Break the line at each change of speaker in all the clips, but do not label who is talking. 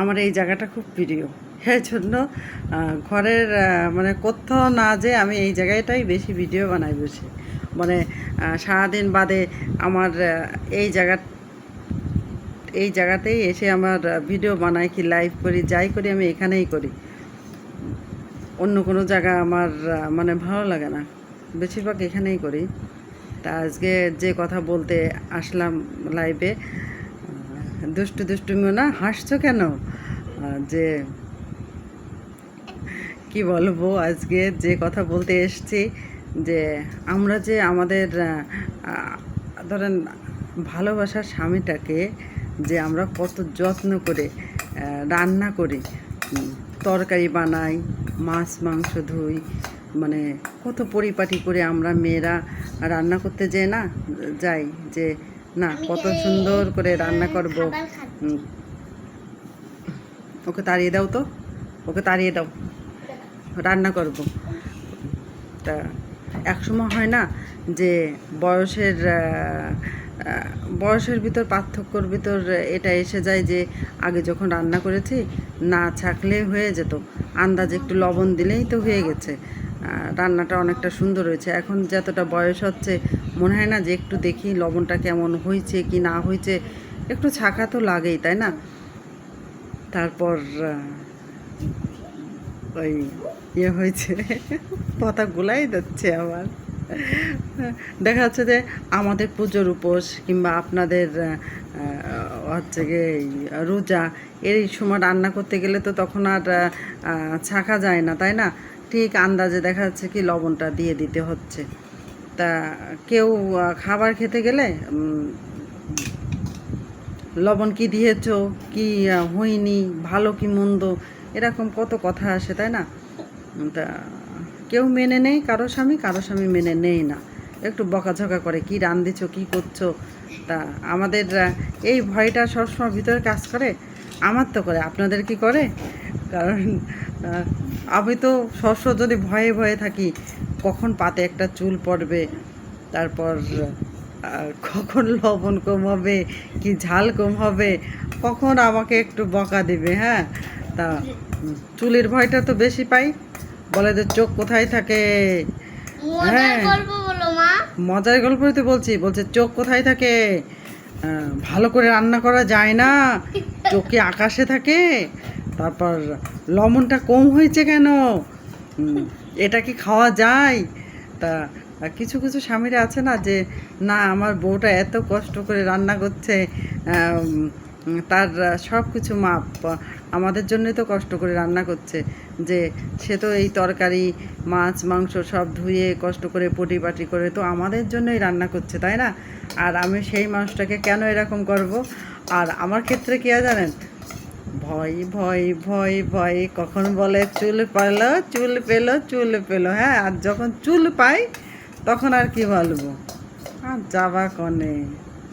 আমার এই জায়গাটা খুব প্রিয়। এই জন্য ঘরের মানে কোথাও না যে আমি এই জায়গাটাই বেশি ভিডিও বানাই বসে মানে সারাদিন বাদে আমার এই জায়গা, এই জায়গাতেই এসে আমার ভিডিও বানাই কি লাইভ করি, যাই করি, আমি এখানেই করি। অন্য কোনো জায়গা আমার মানে ভালো লাগে না। বেশিরভাগ এখানেই করি। তা আজকে যে কথা বলতে আসলাম লাইভে দুষ্টু দুষ্টুমিও না, হাসছো কেন? যে কি বলব, আজকে যে কথা বলতে এসছি, যে আমরা যে আমাদের ধরেন ভালোবাসার স্বামীটাকে যে আমরা কত যত্ন করে রান্না করি তরকারি বানাই, মাছ, মাংস ধুই মানে কত পরিপাটি করে আমরা মেয়েরা রান্না করতে যাই না, যাই, যে না কত সুন্দর করে রান্না করব। ওকে তাড়িয়ে দাও তো। ওকে তাড়িয়ে দাও। রান্না করব। তা একসময় হয় না যে বয়সের বয়সের ভিতর পার্থক্যর ভিতর এটা এসে যায় যে আগে যখন রান্না করেছি না ছাকলে হয়ে যেত। আন্দাজ একটু লবণ দিলেই তো হয়ে গেছে। রান্নাটা অনেকটা সুন্দর হয়েছে। এখন যতটা বয়স হচ্ছে, মনে হয় না যে একটু দেখি লবণটা কেমন হয়েছে কি না হয়েছে। একটু ছাকা তো লাগেই, তাই না? তারপর ওই ইয়ে হয়েছে, পাতা গুলাই যাচ্ছে আমার দেখা যাচ্ছে যে আমাদের পুজোর উপোস কিংবা আপনাদের হচ্ছে গিয়ে রোজা এই সময় রান্না করতে গেলে তো তখন আর ছাকা যায় না, তাই না? ঠিক আন্দাজে দেখা যাচ্ছে কি লবণটা দিয়ে দিতে হচ্ছে। তা কেউ খাবার খেতে গেলে লবণ কি দিয়েছ, কি হয়নি, ভালো কি মন্দ, এরকম কত কথা আসে, তাই না? তা কেউ মেনে নেই কারও স্বামী কারও স্বামী মেনে নেই না। একটু বকাঝকা করে, কি রান্ধিছো, কি করছ? তা আমাদের এই ভয়টা সবসময় ভিতরে কাজ করে। আমার তো করে, আপনাদের কি করে? কারণ আমি তো সবসময় যদি ভয়ে ভয়ে থাকি কখন পাতে একটা চুল পড়বে তারপর কখন লবণ কম হবে কি ঝাল কম হবে কখন আমাকে একটু বকা দিবে হ্যাঁ? তা চুলের ভয়টা তো বেশি পাই। বলে যে চোখ কোথায় থাকে? হ্যাঁ। মজার গল্পই তো বলছি বলছে চোখ কোথায় থাকে? ভালো করে রান্না করা যায় না। চোখে আকাশে থাকে? তারপর লবণটা কম হয়েছে কেন? এটা কি খাওয়া যায়? তা কিছু কিছু স্বামীরা আছে না যে, না, আমার বউটা এত কষ্ট করে রান্না করছে তার সব কিছু মাপ, আমাদের জন্যই তো কষ্ট করে রান্না করছে। যে, সে তো এই তরকারি, মাছ, মাংস সব ধুয়ে কষ্ট করে পটিপাটি করে তো আমাদের জন্যই রান্না করছে, তাই না? আর আমি সেই মানুষটাকে কেন এরকম করব? আর আমার ক্ষেত্রে কি জানেন? ভয় ভয় ভয় ভয়। কখন বলে চুল পেল চুল পেল চুল পেল। হ্যাঁ আর যখন চুল পাই, তখন আর কি বলব? আর যাবা কনে?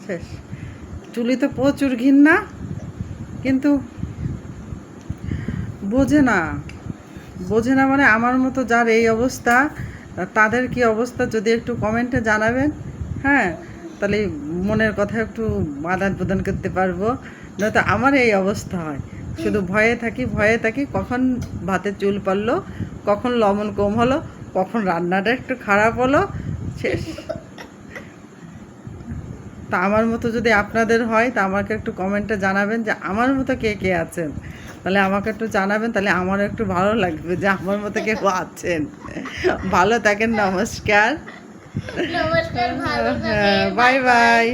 শেষ। চুলি তো প্রচুর ঘিন্না কিন্তু বোঝে না। বোঝে না মানে আমার মতো যার এই অবস্থা, তাদের কি অবস্থা যদি একটু কমেন্টে জানাবেন। হ্যাঁ তাহলে মনের কথা একটু আদান প্রদান করতে পারব। নয়তো আমার এই অবস্থা হয়। শুধু ভয়ে থাকি ভয়ে থাকি কখন ভাতে চুল পড়ল কখন লবণ কম হলো কখন রান্নাটা একটু খারাপ হলো শেষ। তা আমার মতো যদি আপনাদের হয় তা আমাকে একটু কমেন্টে জানাবেন যে আমার মতো কে কে আছেন। তাহলে আমাকে একটু জানাবেন তাহলে আমারও একটু ভালো লাগবে যে আমার মতো কেউ আছেন। ভালো থাকেন নমস্কার।
নমস্কার
হ্যাঁ বাই বাই